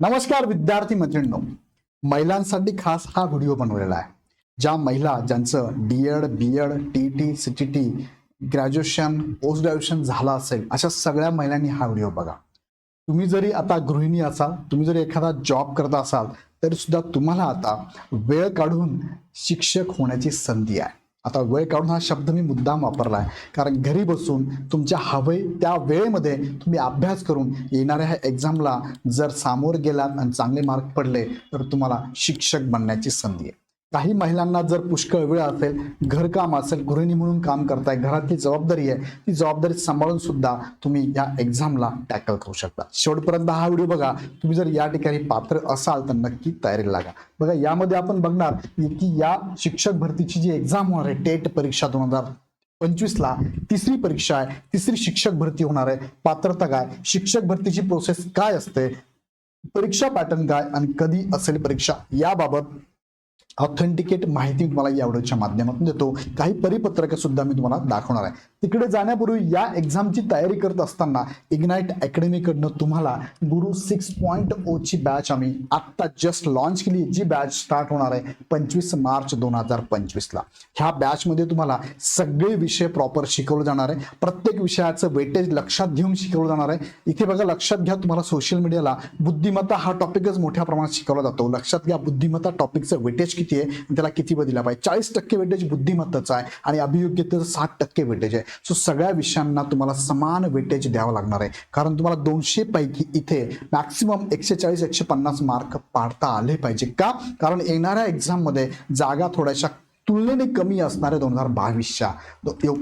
नमस्कार विद्यार्थी मैत्रिणींनो. महिलांसाठी खास हा व्हिडिओ बनवलेला आहे ज्या महिला ज्यांचं D Ed B Ed T T C T T graduation post graduation झालं असेल अशा सगळ्या महिलांनी हा व्हिडिओ बघा. तुम्ही जरी आता गृहिणी असाल तुम्ही जरी एखादा जॉब करत असाल तरी सुद्धा तुम्हाला आता वेळ काढून शिक्षक होण्याची संधी आहे. आता वेळ काढून हा शब्द मी मुद्दाम वापरला आहे. कारण घरी बसून तुमच्या हवे त्या वेळेमध्ये तुम्ही अभ्यास करून येणाऱ्या ह्या एक्झामला जर सामोर गेलात आणि चांगले मार्क पडले तर तुम्हाला शिक्षक बनण्याची संधी आहे. काही महिलांना जर पुष्कळ वेळ असेल घरकाम असेल गृहिणी म्हणून काम करताय घरातली जबाबदारी आहे ती जबाबदारी सांभाळून सुद्धा तुम्ही या एक्झामला टॅकल करू शकता. शेवटपर्यंत हा व्हिडिओ बघा. तुम्ही जर या ठिकाणी पात्र असाल तर नक्की तयारीला लागा. बघा यामध्ये आपण बघणार की या शिक्षक भरतीची जी एक्झाम होणार आहे टेट परीक्षा दोन हजार पंचवीसला तिसरी परीक्षा आहे तिसरी शिक्षक भरती होणार आहे. पात्रता काय? शिक्षक भरतीची प्रोसेस काय असते? परीक्षा पॅटर्न काय? आणि कधी असेल परीक्षा? याबाबत ऑथेंटिकेट माहिती तुम्हाला या व्हिडिओच्या माध्यमातून देतो. काही परिपत्रक सुद्धा मी तुम्हाला दाखवणार आहे. तिकडे जाण्यापूर्वी या एक्झामची तयारी करत असताना इग्नाईट अकॅडमीकडनं तुम्हाला गुरु सिक्स पॉईंट ओची बॅच आम्ही आत्ता जस्ट लॉन्च केली. जी बॅच स्टार्ट होणार आहे पंचवीस मार्च दोन हजार पंचवीसला ह्या बॅचमध्ये तुम्हाला सगळे विषय प्रॉपर शिकवले जाणार आहे. प्रत्येक विषयाचं वेटेज लक्षात घेऊन शिकवलं जाणार आहे. इथे बघा लक्षात घ्या तुम्हाला सोशल मीडियाला बुद्धिमत्ता हा टॉपिकच मोठ्या प्रमाणात शिकवला जातो. लक्षात घ्या बुद्धिमत्ता टॉपिकचं वेटेज किती आहे? त्याला किती वेळ दिला पाहिजे चाळीस टक्के वेटेज बुद्धिमत्ताचं आहे. आणि अभियोग्यतेचं साठ टक्के वेटेज आहे. सो सगळ्या विषयांना तुम्हाला समान वेटेज द्यावं लागणार आहे. कारण तुम्हाला दोनशे पैकी इथे मॅक्सिमम एकशे चाळीस एकशे पन्नास मार्क पाडता आले पाहिजे का? कारण येणाऱ्या एक्झाममध्ये जागा थोड्याशा तुलनेने कमी असणाऱ्या दोन हजार बावीसच्या.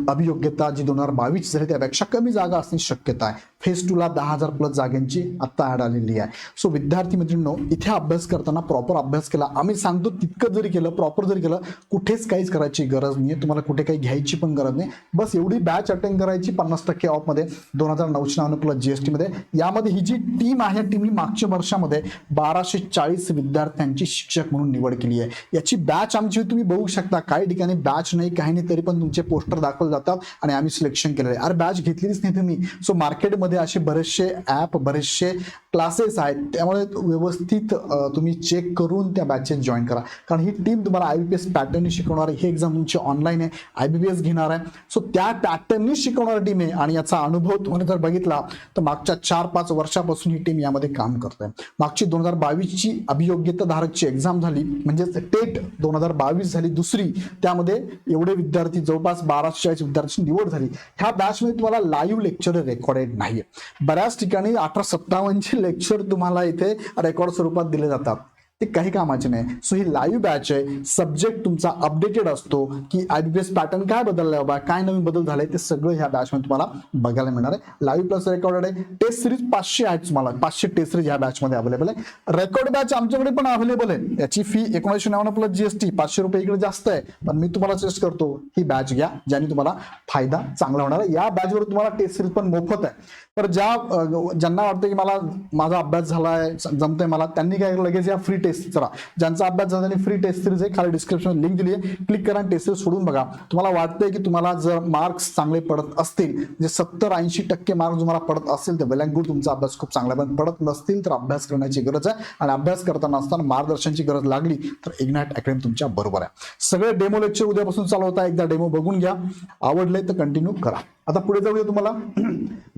अभियोग्यता जी दोन हजार बावीस झाली त्यापेक्षा कमी जागा असण्याची शक्यता आहे. फेज टूला दहा हजार प्लस जागांची आत्ता ॲड आलेली आहे. सो विद्यार्थी मित्रांनो इथे अभ्यास करताना प्रॉपर अभ्यास केला. आम्ही सांगतो तितकं जरी केलं प्रॉपर जरी केलं कुठेच काहीच करायची गरज नाही तुम्हाला कुठे काही घ्यायची पण गरज नाही. बस एवढी बॅच अटेंड करायची पन्नास टक्के ऑफमध्ये दोन हजार नऊशे नव्याण्णव प्लस जी एस टीमध्ये यामध्ये ही जी टीम आहे टीमनी मागच्या वर्षामध्ये बाराशे चाळीस विद्यार्थ्यांची शिक्षक म्हणून निवड केली आहे. याची बॅच आमची तुम्ही बघू शकता. काही ठिकाणी बॅच नाही काही नाही तरी पण तुमचे पोस्टर दाखवले जातात आणि आम्ही सिलेक्शन केलेलं आहे. अरे बॅच घेतलीच नाही तुम्ही. सो मार्केटमध्ये असे बरेचसे ॲप बरेचसे क्लासेस आहेत. त्यामुळे व्यवस्थित तुम्ही चेक करून त्या बॅचेस जॉईन करा. कारण ही टीम तुम्हाला आय बी पी एस पॅटर्ननी शिकवणार आहे. ही एक्झाम तुमची ऑनलाईन आहे. आय बी पी एस घेणार आहे. सो त्या पॅटर्ननी शिकवणारी टीम आहे. आणि याचा अनुभव तुम्ही जर बघितला तर मागच्या चार पाच वर्षापासून ही टीम यामध्ये काम करते मागची दोन हजार बावीसची अभियोग्यता धारकची एक्झाम झाली म्हणजेच टेट दोन हजार बावीस झाली दुसरी. त्यामध्ये एवढे विद्यार्थी जवळपास बाराशे चाळीस विद्यार्थ्यांची निवड झाली. ह्या बॅचमध्ये तुम्हाला लाईव्ह लेक्चर रेकॉर्डेड नाही बऱ्याच ठिकाणी अठरा सत्तावन्नचे लेक्चर तुम्हाला इथे रेकॉर्ड स्वरूपात दिले जातात. ते काही कामाचे नाही. सो ही लाईव्ह बॅच आहे. सब्जेक्ट तुमचा अपडेटेड असतो की आय बी एस पॅटर्न काय बदललाय बाबा? काय नवीन बदल झाले? ते सगळं ह्या बॅचमध्ये तुम्हाला बघायला मिळणार आहे. लाईव्ह प्लस रेकॉर्डेड आहे. टेस्ट सिरीज पाचशे आहेत तुम्हाला. पाचशे टेस्ट सिरीज ह्या बॅचमध्ये अवेलेबल आहे. रेकॉर्ड बॅच आमच्याकडे पण अवेलेबल आहे. याची फी एकोणीसशे नव्याण्णव प्लस जीएसटी पाचशे रुपये इकडे जास्त आहे. पण मी तुम्हाला सजेस्ट करतो ही बॅच घ्या ज्याने तुम्हाला फायदा चांगला होणार आहे. या बॅचवर तुम्हाला टेस्ट सिरीज पण मोफत आहे. तर ज्या ज्यांना वाटतं की मला माझा अभ्यास झालाय जमतंय मला त्यांनी काय लगेच या फ्री टेस्ट करा ज्यांचा अभ्यास झाला त्यांनी फ्री टेस्ट सिरीज आहे. खाली डिस्क्रिप्शन लिंक दिली आहे. क्लिक करा टेस्ट सिरीज सोडून बघा. तुम्हाला वाटतंय की तुम्हाला जर मार्क्स चांगले पडत असतील म्हणजे सत्तर ऐंशी टक्के मार्क्स तुम्हाला पडत असतील तर वेल गुड तुमचा अभ्यास खूप चांगला पण पडत नसतील तर अभ्यास करण्याची गरज आहे. आणि अभ्यास करताना असताना मार्गदर्शनची गरज लागली तर इग्नाट अकॅडमी तुमच्या बरोबर आहे. सगळे डेमो लेक्चर उद्यापासून चालू होता एकदा डेमो बघून घ्या. आवडले तर कंटिन्यू करा. आता पुढे जाऊया तुम्हाला.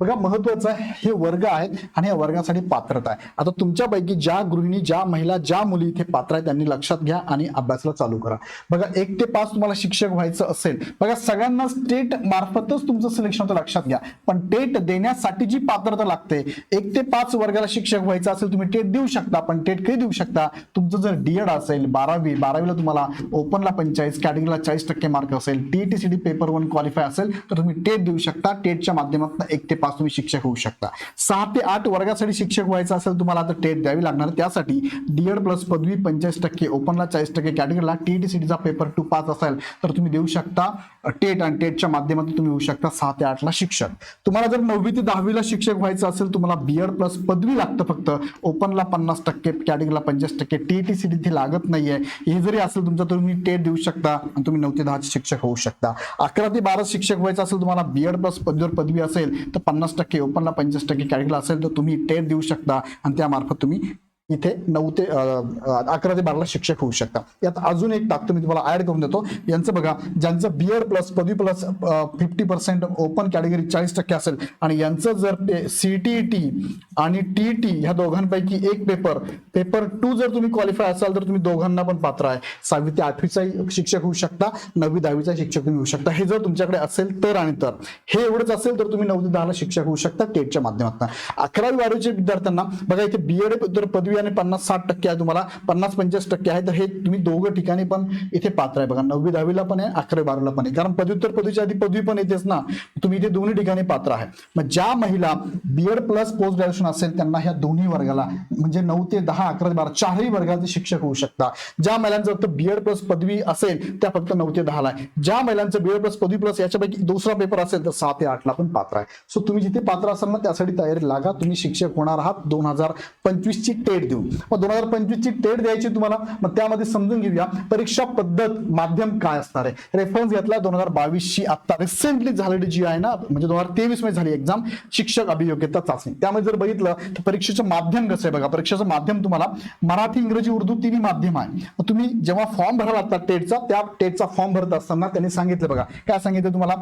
बघा महत्वाचं आहे हे वर्ग आहेत आणि या वर्गासाठी पात्रता आहे. आता तुमच्यापैकी ज्या गृहिणी ज्या महिला ज्या मुली इथे पात्र आहेत त्यांनी लक्षात घ्या आणि अभ्यासाला चालू करा. बघा एक ते पाच तुम्हाला शिक्षक व्हायचं असेल बघा सगळ्यांना स्टेट मार्फतच तुमचं सिलेक्शन होतं लक्षात घ्या. पण टेट देण्यासाठी जी पात्रता लागते एक ते पाच वर्गाला शिक्षक व्हायचं असेल तुम्ही टेट देऊ शकता पण टेट कधी देऊ शकता? तुमचं जर डीएड असेल बारावी बारावीला तुम्हाला ओपनला पंचाळीस कॅटेगरीला चाळीस टक्के मार्क असेल T T C D paper one qualify असेल तर तुम्ही टेट देऊ शकता. टेटच्या माध्यमातून एक ते पाच तुम्ही शिक्षक होऊ शकता. सहा ते आठ वर्गासाठी शिक्षक व्हायचं असेल तुम्हाला आता टेट द्यावी लागणार. त्यासाठी डीएड प्लस पदवी पंचेचाळीस टक्के ओपनला चाळीस टक्के कॅटेगरीला टी सी डीचा पेपर टू पास असेल तर तुम्ही देऊ शकता टेट आणि टेटच्या माध्यमातून तुम्ही होऊ शकता सहा ते आठला शिक्षक. तुम्हाला जर नववी ते दहावीला शिक्षक व्हायचं असेल तुम्हाला बीएड प्लस पदवी लागतं फक्त. ओपनला पन्नास टक्के कॅटेगरीला पंचवीस टक्के टी सी डी लागत नाहीये. हे जरी असेल तुमचं तर तुम्ही टेट देऊ शकता आणि तुम्ही नऊ ते दहाचे शिक्षक होऊ शकता. अकरा ते बारा शिक्षक व्हायचं असेल तुम्हाला बीएड प्लस पदवीवर पदवी असेल तर पन्नास टक्के ओपनला पंचवीस टक्के कॅटेगरीला असेल तर तुम्ही टेट देऊ शकता आणि त्यामार्फत तुम्ही इथे नऊ ते अकरा ते बाराला शिक्षक होऊ शकता यात अजून एक टाकतो मी तुम्हाला ऍड करून देतो. यांचं बघा ज्यांचं बीएड प्लस पदवी plus fifty percent open category चाळीस टक्के असेल आणि यांचं जर सीटीईटी आणि टी टी ह्या दोघांपैकी एक पेपर पेपर टू जर तुम्ही क्वालिफाय असाल तर तुम्ही दोघांना पण पात्र आहे. सहावी ते आठवीचाही शिक्षक होऊ शकता नववी दहावीचा शिक्षक तुम्ही होऊ शकता. हे जर तुमच्याकडे असेल तर आणि तर. हे एवढंच असेल तर तुम्ही नऊ ते दहाला शिक्षक होऊ शकता टेटच्या माध्यमातून. अकरावी बारावीच्या विद्यार्थ्यांना बघा इथे बीएड जर पदवी आणि पन्नास साठ टक्के आहे तुम्हाला. पन्नास पंचवीस टक्के आहे. तर हे तुम्ही दोघं ठिकाणी पण इथे पात्र आहे. बघा नववी दहावीला पण आहे अकरावी बारावीला पण आहे. कारण पदव्युत्तर पदवीच्या आधी पदवी पण येतेच ना. तुम्ही इथे दोन्ही ठिकाणी पात्र आहे. मग ज्या महिला बीएड प्लस पोस्ट ग्रॅज्युएशन असेल त्यांना ह्या दोन्ही वर्गाला म्हणजे नऊ ते दहा अकरा ते बारा चारही वर्गाचे शिक्षक होऊ शकता ज्या महिलांचं फक्त बीएड प्लस पदवी असेल त्या फक्त नऊ ते दहाला आहे. ज्या महिलांचं बीएड प्लस पदवी प्लस याच्यापैकी दुसरा पेपर असेल तर सहा ते आठला पण पात्र आहे. सो तुम्ही जिथे पात्र असाल ना त्यासाठी तयारी लागा. तुम्ही शिक्षक होणार आहात. दोन हजार पंचवीस ची टेट देऊ. मग दोन हजार पंचवीसची टेट द्यायची तुम्हाला मग त्यामध्ये समजून घेऊया परीक्षा पद्धत माध्यम काय असणार आहे? रेफरन्स घेतला दोन हजार बावीसची आता रिसेंटली झालेली जी आहे ना म्हणजे दोन हजार तेवीसमध्ये झाली एक्झाम शिक्षक अभियोग्यता चाचणी. त्यामध्ये जर बघितलं तर परीक्षेचं माध्यम कसं आहे बघा? परीक्षेचं माध्यम तुम्हाला मराठी इंग्रजी उर्दू तिन्ही माध्यम आहे. तुम्ही जेव्हा फॉर्म भरायला आता टेटचा त्या टेटचा फॉर्म भरत असताना त्यांनी सांगितलं बघा. काय सांगितलं तुम्हाला?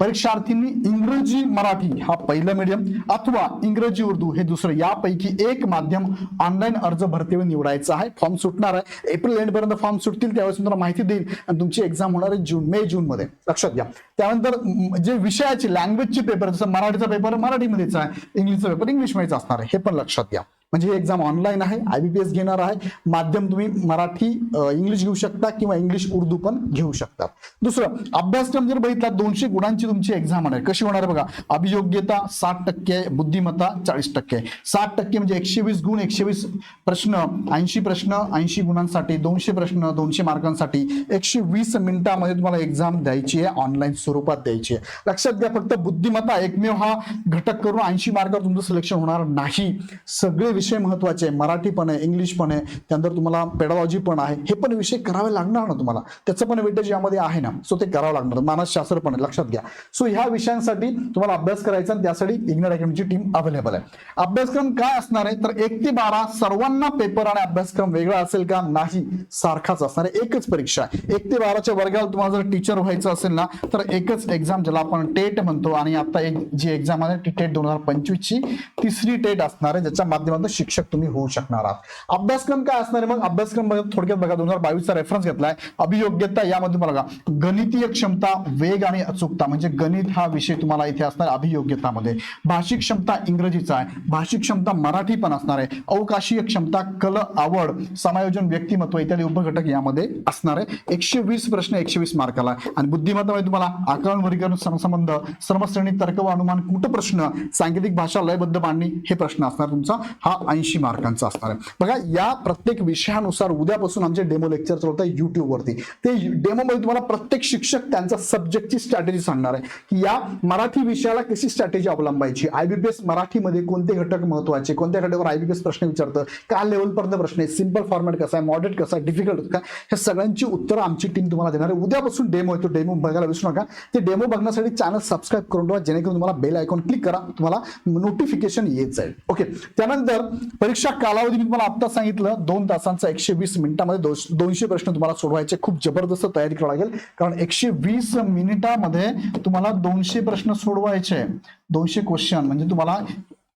परीक्षार्थींनी इंग्रजी मराठी हा पहिलं मीडियम अथवा इंग्रजी उर्दू हे दुसरं. यापैकी एक माध्यम ऑनलाईन अर्ज भरतीवर निवडायचं आहे. फॉर्म सुटणार आहे. एप्रिल एंड पर्यंत फॉर्म सुटतील त्यावेळेस मी तुम्हाला माहिती देईल. आणि तुमची एक्झाम होणार आहे जून मे जून मध्ये. लक्षात घ्या. त्यानंतर जे विषयाची लँग्वेजची पेपर जसं मराठीचा पेपर मराठीमध्येच आहे. इंग्लिशचा पेपर इंग्लिशमध्येच असणार आहे. हे पण लक्षात घ्या. म्हणजे ही एक्झाम ऑनलाईन आहे आय बी पी एस घेणार आहे. माध्यम तुम्ही मराठी इंग्लिश घेऊ शकता किंवा इंग्लिश उर्दू पण घेऊ शकता. दुसरं अभ्यासक्रम जर बघितला दोनशे गुणांची तुमची एक्झाम होणार कशी होणार बघा? अभियोग्यता साठ टक्के आहे बुद्धिमत्ता चाळीस टक्के. आहे साठ टक्के म्हणजे एकशे वीस गुण एकशे वीस प्रश्न ऐंशी प्रश्न ऐंशी गुणांसाठी दोनशे प्रश्न दोनशे मार्कांसाठी एकशे वीस मिनिटामध्ये तुम्हाला एक्झाम द्यायची आहे ऑनलाईन स्वरूपात द्यायची आहे. लक्षात घ्या फक्त बुद्धिमत्ता एकमेव हा घटक करून ऐंशी मार्कावर तुमचं सिलेक्शन होणार नाही. सगळे विषय महत्त्वाचे आहे मराठी पण आहे इंग्लिश पण आहे त्यानंतर तुम्हाला पेडॉलॉजी पण आहे हे पण विषय करावे लागणार ना तुम्हाला? त्याचं पण वेटेज यामध्ये आहे ना? सो ते करावं लागणार. मानसशास्त्र पण आहे लक्षात घ्या. सो ह्या विषयांसाठी तुम्हाला अभ्यास करायचा आणि त्यासाठी इग्नर अकॅडमीची टीम अवेलेबल आहे. अभ्यासक्रम काय असणार आहे? तर एक ते बारा सर्वांना पेपर आणि अभ्यासक्रम वेगळा असेल का? नाही सारखाच असणार आहे. एकच परीक्षा आहे. एक ते बाराच्या वर्गाला तुम्हाला जर टीचर व्हायचं असेल ना तर एकच एक्झाम ज्याला आपण टेट म्हणतो आणि आता एक जी एक्झाम आहे ती टेट दोन हजार पंचवीस ची तिसरी टेट असणार आहे ज्याच्या माध्यमातून शिक्षक तुम्ही होऊ शकणार आहात. अभ्यासक्रम काय असणार आहे? मग अभ्यासक्रम थोडक्यात बघा दोन हजार बावीसचा रेफरन्स घेतलाय. अभियोग्यता यामध्ये बघा गणितीय क्षमता वेग आणि अचूकता म्हणजे गणित हा विषय तुम्हाला इथे असणार आहे अभियोग्यतामध्ये. भाषिक क्षमता इंग्रजीचा आहे. भाषिक क्षमता मराठी पण असणार आहे. अवकाशीय क्षमता कल आवड समायोजन व्यक्तिमत्व इत्यादी उपघटक यामध्ये असणार आहे. एकशे वीस प्रश्न एकशे वीस मार्काला. आणि बुद्धिमत्तामध्ये तुम्हाला आकलन वर्गीकरण समसंबंध सर्वश्रेणी तर्क व अनुमान कुट प्रश्न? सांकेतिक भाषा लयबद्ध मांडणी हे प्रश्न असणार तुमचा. हा ऐंशी मार्कांचा असणार आहे. बघा या प्रत्येक विषयानुसार उद्यापासून आमचे डेमो लेक्चर चालत आहे युट्यूबवरती ते डेमोमध्ये तुम्हाला प्रत्येक शिक्षक त्यांचा सब्जेक्टची स्ट्रॅटेजी सांगणार आहे. की या मराठी विषयाला कशी स्ट्रॅटेजी अवलंबायची? आयबीपीएस मराठीमध्ये कोणते घटक महत्त्वाचे? कोणत्या घटकावर आयबीपीएस प्रश्न विचारतं? काय लेवल पर्यंत प्रश्न आहे? सिंपल फॉर्मॅट कसा आहे? मॉडरेट कसा आहे? डिफिकल्ट का? ह्या सगळ्यांची उत्तरं आमची टीम तुम्हाला देणार आहे. उद्यापासून डेमो आहे तो डेमो बघायला विसरू नका. ते डेमो बघण्यासाठी चॅनल सबस्क्राईब करून ठेवा. जेणेकरून तुम्हाला बेल आयकॉन क्लिक करा. तुम्हाला नोटिफिकेशन येत जाईल. ओके त्यानंतर परीक्षा कालावधी मी तुम्हाला आत्ता सांगितलं दोन तासांचा एकशे वीस मिनिटामध्ये दोनशे प्रश्न तुम्हाला सोडवायचे. खूप जबरदस्त तयारी करावी लागेल. कारण एकशे वीस मिनिटामध्ये तुम्हाला दोनशे प्रश्न सोडवायचे. दोनशे क्वेश्चन म्हणजे तुम्हाला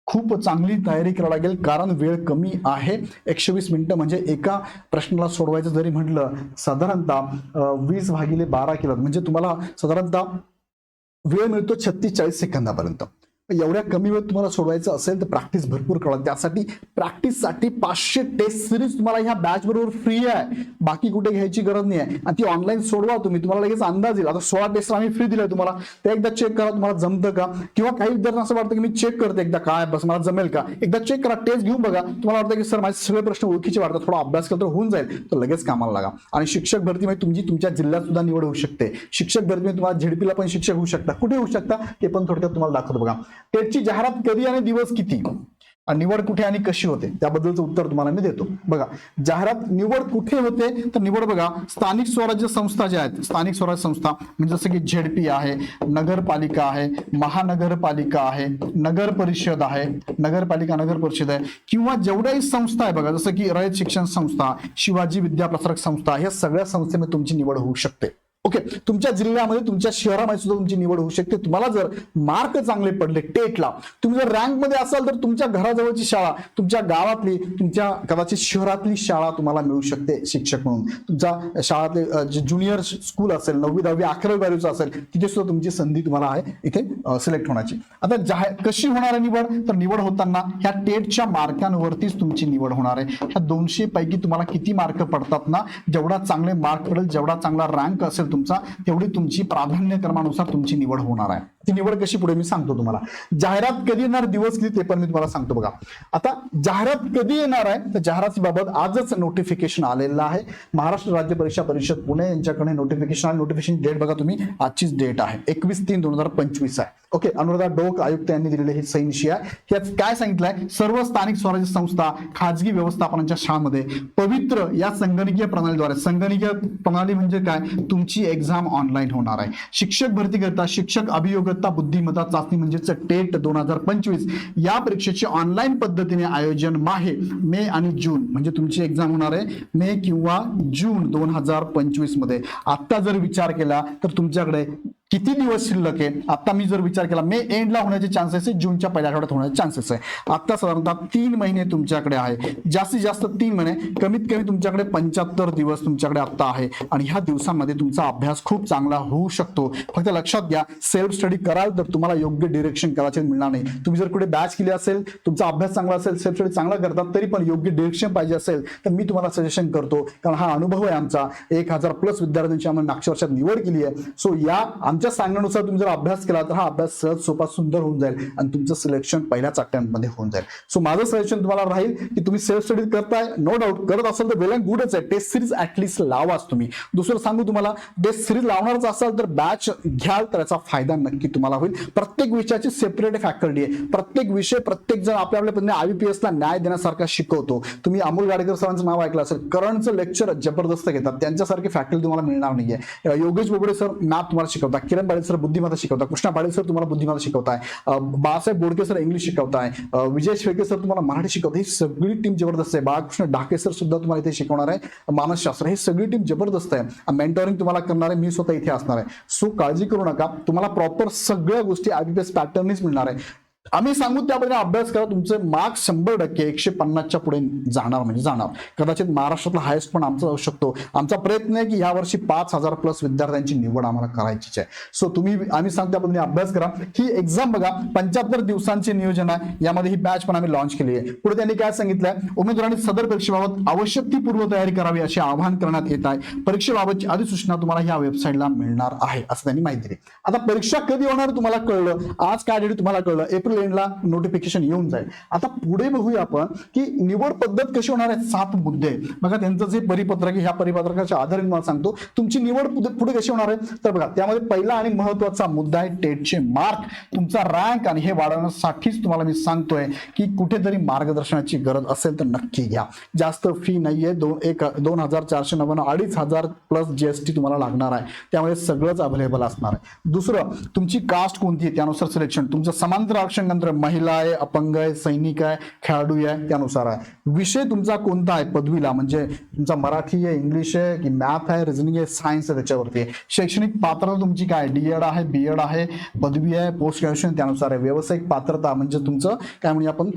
खूप चांगली तयारी करावी लागेल. कारण वेळ कमी आहे. एकशे वीस मिनिटं म्हणजे एका प्रश्नाला सोडवायचं जरी म्हटलं साधारणतः वीस भागिले बारा किलो म्हणजे तुम्हाला साधारणतः वेळ मिळतो छत्तीस चाळीस सेकंदापर्यंत. एवढ्या कमी वेळ तुम्हाला सोडवायचं असेल तर प्रॅक्टिस भरपूर करा. त्यासाठी प्रॅक्टिससाठी पाचशे टेस्ट सिरीज तुम्हाला ह्या बॅच बरोबर फ्री आहे. बाकी कुठे घ्यायची गरज नाही आहे. आणि ती ऑनलाईन सोडवा तुम्ही. तुम्हाला लगेच अंदाज येईल. आता सोळा टेस्ट आम्ही फ्री दिलाय तुम्हाला. ते एकदा चेक करा. तुम्हाला जमतं का? किंवा काही विद्यार्थ्यांना असं वाटतं की मी चेक करते एकदा. काय बस मला जमेल का? एकदा चेक करा. टेस्ट घेऊन बघा. तुम्हाला वाटतं की सर माझे सगळे प्रश्न ओळखीचे वाटतात. थोडा अभ्यास केला तर होऊन जाईल. तर लगेच कामाला लागा. आणि शिक्षक भरतीमध्ये म्हणजे तुमची तुमच्या जिल्ह्यात सुद्धा निवड होऊ शकते. शिक्षक भरतीमध्ये म्हणजे तुम्हाला झेडपीला पण शिक्षक होऊ शकता. कुठे होऊ शकता? ते पण थोडक्यात तुम्हाला दाखवतो बघा. टेटची जाहिरात कधी आणि दिवस किती? निवड कुठे आणि कशी होते? त्याबद्दलचं उत्तर तुम्हाला मी देतो. बघा जाहिरात निवड कुठे होते? तर निवड बघा स्थानिक स्वराज्य संस्था ज्या आहेत स्थानिक स्वराज्य संस्था म्हणजे जसं की झेडपी आहे नगरपालिका आहे महानगरपालिका आहे नगर परिषद आहे नगरपालिका नगर परिषद आहे किंवा जेवढ्याही संस्था आहे बघा जसं की रयत शिक्षण संस्था शिवाजी विद्याप्रसारक संस्था या सगळ्या संस्थेमध्ये तुमची निवड होऊ शकते. ओके तुमच्या जिल्ह्यामध्ये तुमच्या शहरामध्ये सुद्धा तुमची निवड होऊ शकते. तुम्हाला जर मार्क चांगले पडले टेटला तुम्ही जर रँकमध्ये असाल तर तुमच्या घराजवळची शाळा तुमच्या गावातली तुमच्या कदाचित शहरातली शाळा तुम्हाला मिळू शकते शिक्षक म्हणून. तुमच्या शाळातले जे ज्युनियर स्कूल असेल नववी दहावी अकरावी बारावीचं असेल तिथे सुद्धा तुमची संधी तुम्हाला आहे इथे सिलेक्ट होण्याची. आता जाहीर कशी होणार आहे निवड? तर निवड होताना ह्या टेटच्या मार्कांवरतीच तुमची निवड होणार आहे. ह्या दोनशे पैकी तुम्हाला किती मार्क पडतात ना? जेवढा चांगले मार्क पडेल जेवढा चांगला रँक असेल तुमचा तेवढी तुमची प्राधान्यक्रमानुसार तुमची निवड होणार आहे. ती निवड कशी पुढे मी सांगतो तुम्हाला. जाहिरात कधी येणार दिवस किती ते पण मी तुम्हाला सांगतो बघा. आता जाहिरात कधी येणार आहे तर जाहिरातीबाबत आजच नोटिफिकेशन आलेलं आहे. महाराष्ट्र राज्य परीक्षा परिषद पुणे यांच्याकडे नोटिफिकेशन आहे नोटिफिकेशन डेट बघा तुम्ही. आजचीच डेट आहे. एकवीस तीन दोन हजार पंचवीस आहे. ओके अनुराधा डोक आयुक्त यांनी दिलेले हे सैनिशी आहे. यात काय सांगितलंय? सर्व स्थानिक स्वराज्य संस्था खाजगी व्यवस्थापनाच्या शाळांमध्ये पवित्र या संगणकीय प्रणालीद्वारे संगणकीय प्रणाली म्हणजे काय? तुमची एक्झाम ऑनलाईन होणार आहे. शिक्षक भरती करता शिक्षक अभियोग्यता बुद्धिमत्ता चाचणी म्हणजेच टेट दोन हजार पंचवीस. या परीक्षेचे ऑनलाईन पद्धतीने आयोजन माहे मे आणि जून. म्हणजे तुमची एक्झाम होणार आहे मे किंवा जून दोन हजार पंचवीसमध्ये आता जर विचार केला तर तुमच्याकडे किती दिवस शिल्लक आहे? आता मी जर विचार केला मे एंडला होण्याचे चान्सेस आहे जूनच्या पहिल्या आठवड्यात होण्याचे चान्सेस आहे. आता साधारणतः तीन महिने तुमच्याकडे आहे. जास्तीत जास्त तीन महिने कमीत कमी तुमच्याकडे पंच्याहत्तर दिवस तुमच्याकडे आत्ता आहे. आणि ह्या दिवसांमध्ये तुमचा अभ्यास खूप चांगला होऊ शकतो. फक्त लक्षात घ्या सेल्फ स्टडी कराल तर तुम्हाला योग्य डिरेक्शन कदाचित मिळणार नाही. तुम्ही जर कुठे बॅच केली असेल तुमचा अभ्यास चांगला असेल सेल्फ स्टडी चांगला करतात तरी पण योग्य डिरेक्शन पाहिजे असेल तर मी तुम्हाला सजेशन करतो. कारण हा अनुभव आहे आमचा. एक हजार प्लस विद्यार्थ्यांची आम्ही मागच्या वर्षात निवड केली आहे. सो या आमच्या सांगण्यानुसार तुम्ही जर अभ्यास केला तर हा अभ्यास सहज सोपा सुंदर होऊन जाईल आणि तुमचं सिलेक्शन पहिल्याच अटेम्प्टमध्ये होऊन जाईल. सो माझं सजेशन तुम्हाला राहील की तुम्ही सेल्फ स्टडी करताय. नो डाऊट करत असाल तर वेल अँड गुडच आहे. टेस्ट सिरीज ऍटलिस्ट लावाच तुम्ही. दुसरं सांगू तुम्हाला टेस्ट सिरीज लावणारच असाल तर बॅच घ्याल तर याचा फायदा नक्की तुम्हाला होईल. प्रत्येक विषयाची सेपरेट फॅकल्टी आहे. प्रत्येक विषय प्रत्येक जण आपल्या आपल्या पद्धतीने आयपीएस ला न्याय देण्यासारखा शिकवतो. तुम्ही अमोल गाडेकर सरांचं नाव ऐकलं असेल. करंटचं लेक्चर जबरदस्त घेतात. त्यांच्यासारखी फॅकल्टी तुम्हाला मिळणार नाहीये. योगेश बोबडे सर मॅथ तुम्हाला शिकवतात. किरण पाटील सर बुद्धिमत्ता शिकवतात. कृष्णा पाटील सर तुम्हाला बुद्धिमत्ता शिकवताय. बाळासाहेब बोडके सर इंग्लिश शिकवताय. विजय शेळके सर तुम्हाला मराठी शिकवतात ही सगळी टीम जबरदस्त आहे. बाळकृष्ण ढाके सर सुद्धा तुम्हाला इथे शिकवणार आहे. मानसशास्त्र ही सगळी टीम जबरदस्त आहे. मेंटोरिंग तुम्हाला करणार आहे. मी स्वतः इथे असणार आहे. सो काळजी करू नका. तुम्हाला प्रॉपर सगळ्या गोष्टी आयबीपीएस पॅटर्नच मिळणार आहे. आम्ही सांगू त्याबद्दल अभ्यास करा. तुमचे मार्क्स शंभर टक्के एकशे पन्नासच्या पुढे जाणार म्हणजे जाणार. कदाचित महाराष्ट्रातला हायस्ट पण आमचा जाऊ शकतो. आमचा प्रयत्न आहे की या वर्षी पाच हजार प्लस विद्यार्थ्यांची निवड आम्हाला करायचीच आहे. सो तुम्ही आम्ही सांगू त्या अभ्यास करा. ही एक्झाम बघा पंच्याहत्तर दिवसांचे नियोजन आहे. यामध्ये ही बॅच पण आम्ही लॉन्च केली आहे. पुढे त्यांनी काय सांगितलंय? उमेदवारांनी सदर परीक्षेबाबत आवश्यक ती पूर्वतयारी करावी असे आवाहन करण्यात येत आहे. परीक्षेबाबतची अधिसूचना तुम्हाला या वेबसाईटला मिळणार आहे असं त्यांनी माहिती दिली. आता परीक्षा कधी होणार तुम्हाला कळलं? आज काय डेट तुम्हाला कळलं? एप्रिल एंडला नोटिफिकेशन येऊन जाईल. आता पुढे बघूया आपण की निवड पद्धत कशी होणार आहे? सात मुद्दे. बघा त्यांचं जे परिपत्रक ह्या परिपत्रकाच्या आधारे मला सांगतो. तुमची निवड पुढे कशी होणार आहे? तर बघा त्यामध्ये पहिला आणि महत्त्वाचा मुद्दा आहे टेटचे मार्क. तुमचा रँक आणि हे वाढवण्यासाठीच तुम्हाला मी सांगतोय की कुठेतरी मार्गदर्शनाची गरज असेल तर नक्की घ्या. जास्त फी नाहीये. दोन एक दोन हजार चारशे नव्याण्णव अडीच हजार प्लस जीएसटी तुम्हाला लागणार आहे. त्यामुळे सगळंच अवेलेबल असणार आहे. दुसरं तुमची कास्ट कोणती आहे? त्यानुसार सिलेक्शन तुमचं समांतर आरक्षण शिक्षणतंत्र महिला आहे अपंग आहे सैनिक आहे खेळाडू आहे त्यानुसार आहे. विषय तुमचा कोणता आहे पदवीला? म्हणजे तुमचा मराठी आहे इंग्लिश आहे की मॅथ आहे रिझनिंग आहे सायन्स आहे त्याच्यावरती शैक्षणिक पात्रता तुमची काय? डीएड आहे बीएड आहे पदवी आहे पोस्ट ग्रॅज्युएशन त्यानुसार आहे. व्यावसायिक पात्रता म्हणजे तुमचं काय म्हणजे आपण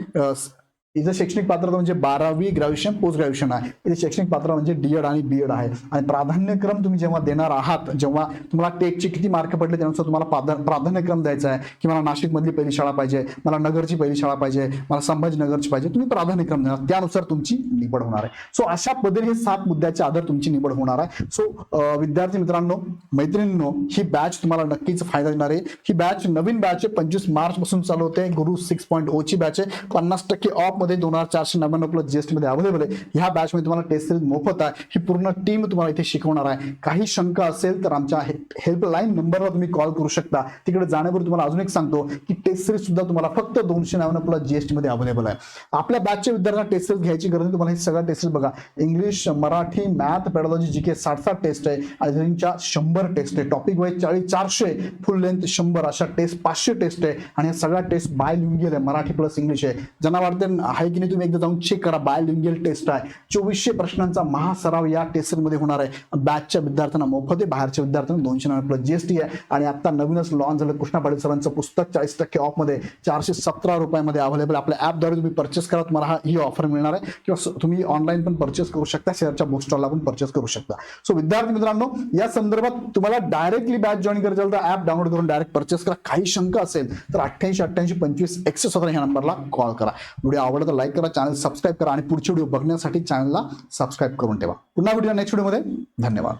इथं शैक्षणिक पात्रता म्हणजे बारावी ग्रॅज्युएशन पोस्ट ग्रॅज्युएशन आहे. इथे शैक्षणिक पात्रता म्हणजे डीएड आणि बीएड आहे. आणि प्राधान्यक्रम तुम्ही जेव्हा देणार आहात जेव्हा तुम्हाला टेकचे किती मार्क पडले त्यानुसार तुम्हाला प्राधान्यक्रम द्यायचा आहे की मला नाशिकमधली पहिली शाळा पाहिजे मला नगरची पहिली शाळा पाहिजे मला संभाजीनगरची पाहिजे तुम्ही प्राधान्यक्रम देणार. त्यानुसार तुमची निवड होणार आहे. सो अशा पद्धतीने हे सात मुद्द्याच्या आधार तुमची निवड होणार आहे. सो विद्यार्थी मित्रांनो मैत्रिणींनो ही बॅच तुम्हाला नक्कीच फायदा देणार आहे. ही बॅच नवीन बॅच आहे. पंचवीस मार्च पासून चालू होते. गुरु सिक्स पॉईंट ओची बॅच आहे. पन्नास टक्के ऑफ मध्ये दोन हजार चारशे नव्याण्णव प्लस जीएसटी मध्ये अवेलेबल आहे. ह्या बॅच मध्ये तुम्हाला टेस्ट सिरीज मोफत आहे. ही पूर्ण टीम तुम्हाला इथे शिकवणार आहे. काही शंका असेल तर आमच्या हेल्पलाईन नंबरवर तुम्ही कॉल करू शकता. तिकडे जाण्यापूर्वी तुम्हाला अजून एक सांगतो की टेस्ट सिरीज सुद्धा तुम्हाला फक्त दोनशे नव्याण्णव प्लस जीएसटी मध्ये अवेलेबल आहे. आपल्या बॅचच्या विद्यार्थ्यांना टेस्ट सिरीज घ्यायची गरज नाही. तुम्हाला हे सगळं टेस्ट बघा. English Marathi math pedology G K साठ साठ टेस्ट आहे. आणि शंभर टेस्ट आहे. टॉपिक वाईज चाळीस चारशे फुल लेंथ शंभर अशा टेस्ट पाचशे टेस्ट आहे. आणि या सगळ्या टेस्ट बाय लिहून आहे मराठी प्लस इंग्लिश आहे. ज्यांना वाटते आहे की नाही? तुम्ही एकदा जाऊन चेक करा. बायोलिंगियल टेस्ट आहे. चोवीसशे प्रश्नांचा महासराव या टेस्टमध्ये होणार आहे. बॅचच्या विद्यार्थ्यांना मोफत आहे. बाहेरच्या विद्यार्थ्यांना दोनशे नव्याण्णव प्लस जीएसटी आहे. आणि आता नवीनच लॉन्च झालं कृष्णा पाटील सरांचं पुस्तक चाळीस टक्के ऑफमध्ये. चारशे सतरा रुपयामध्ये अवेलेबल आपल्या ऍपद्वारे तुम्ही परचेस करा. तुम्हाला हा ही ऑफर मिळणार आहे. किंवा तुम्ही ऑनलाईन पण परचेस करू शकता. शेअरच्या बुक स्टॉलला पण परचेस करू शकता. सो विद्यार्थी मित्रांनो या संदर्भात तुम्हाला डायरेक्टली बॅच जॉईन करायचं असेल तर ऍप डाउनलोड करून डायरेक्ट परचेस करा. काही शंका असेल तर अठ्ठ्याऐंशी अठ्ठ्याऐंशी पंचवीस एकशे सतरा ह्या नंबरला कॉल करा. व्हिडिओ आवडला तर लाईक करा चॅनल सबस्क्राईब करा आणि पुढचे व्हिडिओ बघण्यासाठी चॅनलला सबस्क्राईब करून ठेवा. पुन्हा व्हिडिओ नेक्स्ट व्हिडिओमध्ये धन्यवाद.